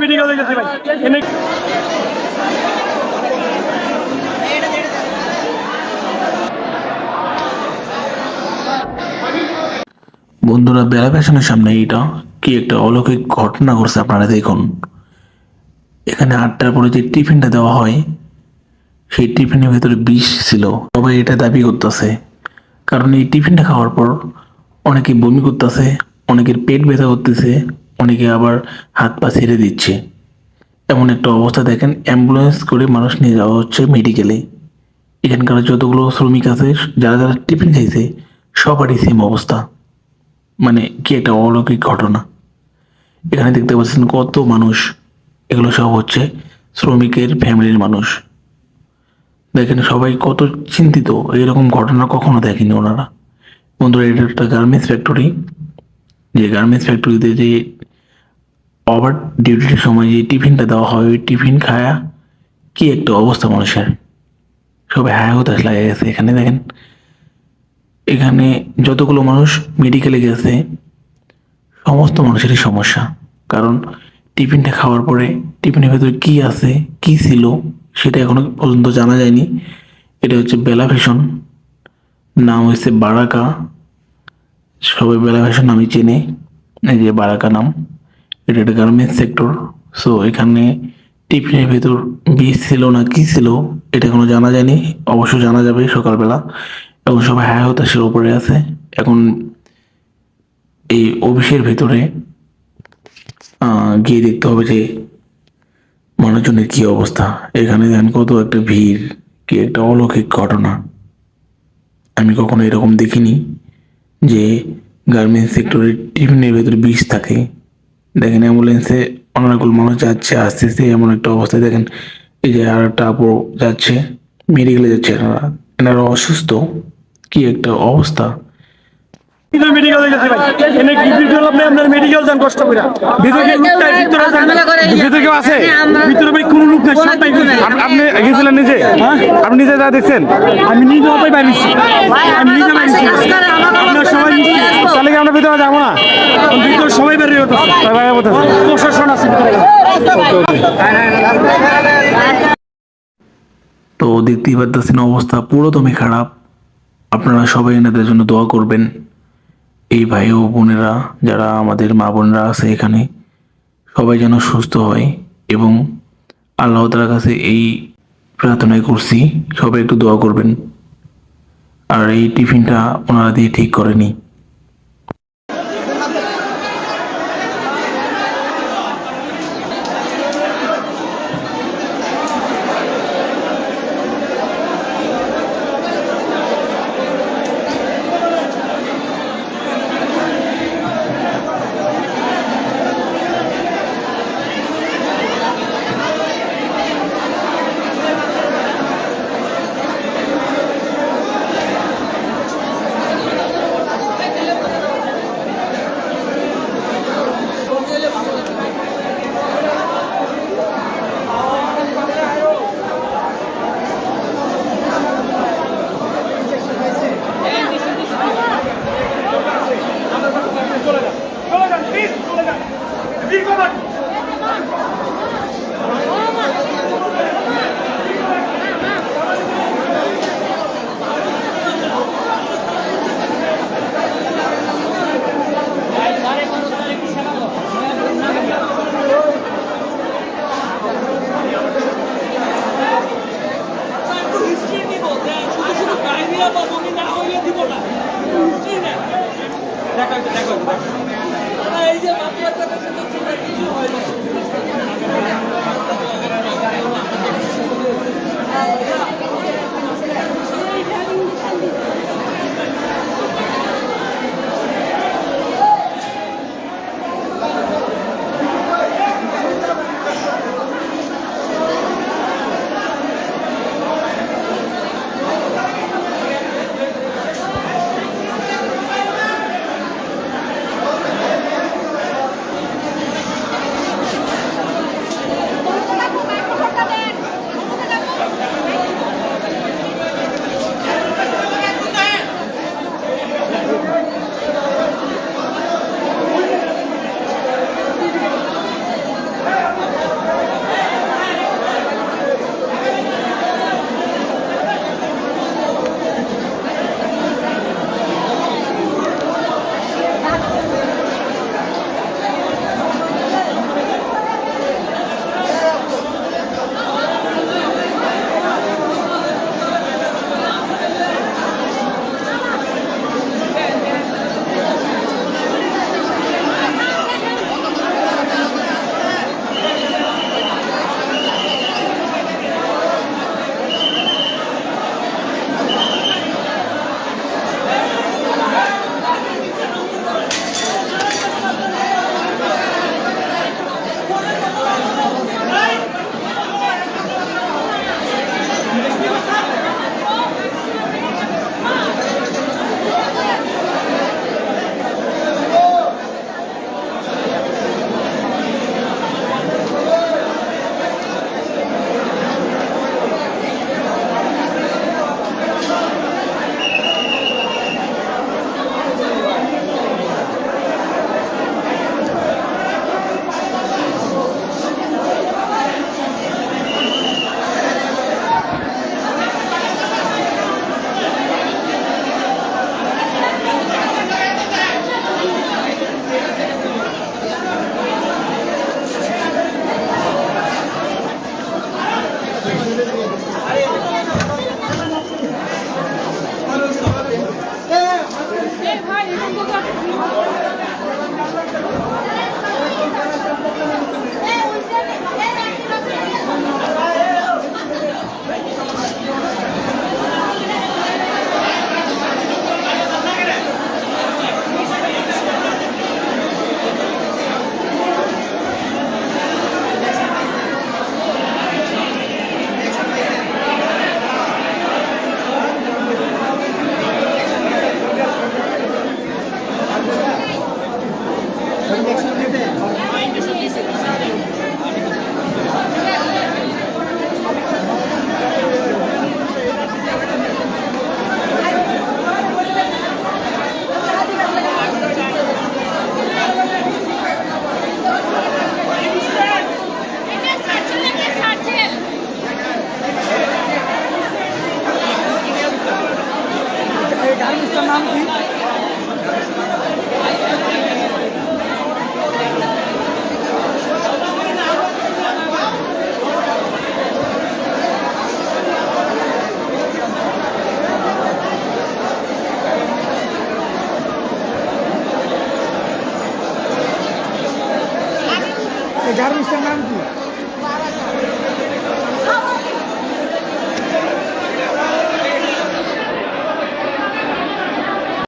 Medical গেছে ভাই এনে বন্ধুরা বেলা ফ্যাশনের সামনে এইটা কি একটা অলৌকিক ঘটনা ঘটছে আপনারা দেখুন। এখানে আটটার পরে যে টিফিনটা দেওয়া হয় সেই টিফিনের ভেতরে বিষ ছিল। সবাই এটা দাবি করতেছে। কারণ এই টিফিনটা খাওয়ার পর অনেকে বমি করতেছে অনেকের পেট ব্যথা করতেছে, অনেকে আবার হাত পা ছেড়ে দিচ্ছে। এমন একটা অবস্থা দেখেন, অ্যাম্বুলেন্স করে মানুষ নিয়ে যাওয়া হচ্ছে মেডিকেলে। এখানকার যতগুলো শ্রমিক আছে, যারা যারা টিফিন খাইছে, সবারই সেম অবস্থা। মানে কি একটা অলৌকিক ঘটনা। এখানে দেখতে পাচ্ছেন কত মানুষ, এগুলো সব হচ্ছে শ্রমিকের ফ্যামিলির মানুষ। দেখেন সবাই কত চিন্তিত, এরকম ঘটনা কখনো দেখেনি ওনারা। বন্ধুরা, এটা একটা গার্মেন্টস ফ্যাক্টরি যে গার্মেন্টস ফ্যাক্টরিতে যে ওভার ডিউটির সময় যে টিফিনটা দেওয়া হয়, ওই টিফিন খায়া কি একটা অবস্থা মানুষের? সবাই হায় হতাশ লাগে গেছে। এখানে দেখেন, এখানে যতগুলো মানুষ মেডিকেলে গেছে, সমস্ত মানুষেরই সমস্যা। কারণ টিফিনটা খাওয়ার পরে টিফিনের ভেতরে কি আছে, কি ছিল, সেটা এখনও পর্যন্ত জানা যায়নি। এটা হচ্ছে বেলা ফ্যাশন নাম হচ্ছে বারাকা। সবাই বেলা ফ্যাশন নামই চেনে। এই যে বারাকা নাম, এটা একটা গার্মেন্টস সেক্টর সো এখানে টিফিনের ভেতর বীজ ছিল না কি ছিল, এটা এখনও জানা যায়নি। অবশ্য জানা যাবে সকালবেলা। এখন সবাই হায় হতাশের উপরে আছে। এখন এই অফিসের ভেতরে গিয়ে দেখতে হবে যে মানুষজনের কি অবস্থা। এখানে দেখেন কত একটা ভিড়, কি একটা অলৌকিক ঘটনা। আমি কখনো এরকম দেখিনি। যে গার্মেন্টস সেক্টরে টিফিনের ভেতরে বিষ থাকে। দেখেন অ্যাম্বুলেন্সে অনেকগুলো মানুষ যাচ্ছে আস্তে আস্তে এমন একটা অবস্থায় দেখেন, এই যে আর একটা আপু যাচ্ছে মেডিকেলে যাচ্ছে এনারা। এনারা অসুস্থ। কি একটা অবস্থা। মেডিকেল গেছে ভাই এনে কি আপনি আপনার মেডিকেল যান কষ্ট করে ভিতরে কেউ ভিতরে ভিতরে কেউ আছে? ভিতরে ভাই কোনো লোক নাই সব আপনি গেছিলেন নিজে? হ্যাঁ? আপনি নিজে যা দেখছেন। আমি নিজে অপাই বাইরেছি আমি নিজে বাইরেছি আপনার সবাই তাহলে কি আমরা ভিতরে যাব না? ভিতরে সবাই বেরিয়ে হতেছে তাই ভাই বলতেছে প্রশাসন আছে তো দেখতেই পারতেছেন অবস্থা পুরোদমই খারাপ। আপনারা সবাই এনাদের জন্য দোয়া করবেন। এই ভাই ও বোনেরা যারা আমাদের মা বোনরা আছে এখানে, সবাই যেন সুস্থ হয় এবং আল্লাহ তালার কাছে এই প্রার্থনাই করছি, সবাই একটু দোয়া করবেন। আর এই টিফিনটা ওনারা দিয়ে ঠিক করেনি। এই যে মাফিয়াটা কিছু হয় না। গার্মেন্টসটার নাম